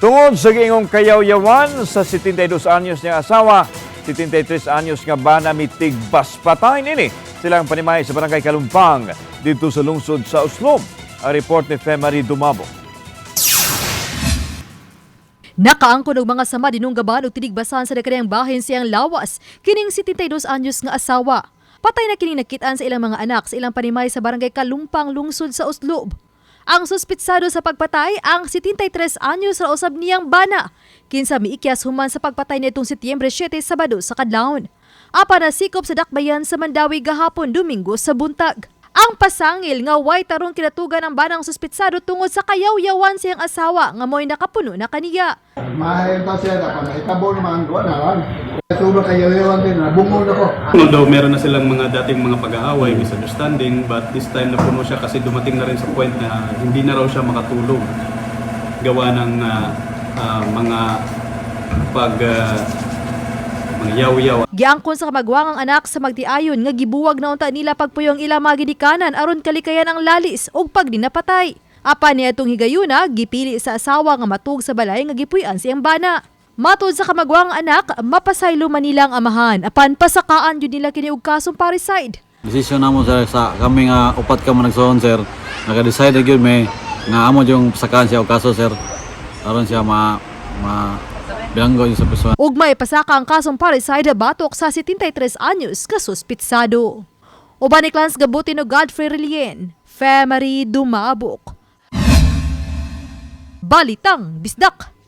Tungod sa giingong kayawyawan sa 72 anyos niya asawa, 73 anyos nga bana mitig patay nini silang panimay sa barangay Kalumpang dito sa lungsod sa Uslom. Ang report ni Femari Dumabo. Nakaangkon og mga sama dinong gaban og tinigbasan sa dakadayang bahin siyang lawas kining 72 anyos nga asawa. Patay na kining nakitaan sa ilang mga anak sa ilang panimay sa barangay Kalumpang lungsod sa Uslob. Ang suspitsado sa pagpatay ang 73 anyos ra usab niyang bana. Kinsa miikyas human sa pagpatay nitong Setyembre 7 Sabado sa kadlawon. Apa na sikop sa dakbayan sa Mandawi gahapon Domingo sa buntag. Ang pasangil nga way tarong kinatugan ang banang suspitsado tungod sa kayawyawan siyang asawa nga mo'y nakapuno na kaniya. Mahayon pa siya, dapat nakitabo naman ko na lang. Sobrang kayayawan din, nabungol ako. Although meron na silang mga dating mga pag-aaway, misunderstanding, but this time napuno siya kasi dumating na rin sa point na hindi na raw siya makatulog. Gawa ng ah, ah, mga pag ah, mga yaw-yaw Giangkon sa kamagwangang anak sa magtiayon nga gibuwag na unta nila pagpuyong ila mga ginikanan aron kalikayan ang lalis ug pagdinapatay. Apa niya itong higayuna, gipili sa asawa nga matug sa balay nga gipuy-an siyang bana. Matod sa kamagwangang anak, mapasaylo man nila ang amahan apan pasakaan yun nila kini og kasong parricide. Desisyon namo sir sa kami nga upat ka man nagsoon sir. Naka-decide na gyud may nga amo yung sakaan siya og kaso sir. Aron siya ma ma bilanggo sa persona. Ug may pasaka ang kasong parricide batok sa 73 anyos ka suspitsado. Uban ni Clans Gabuti no Godfrey Relien, Femery Dumabok. Balitang Bisdak.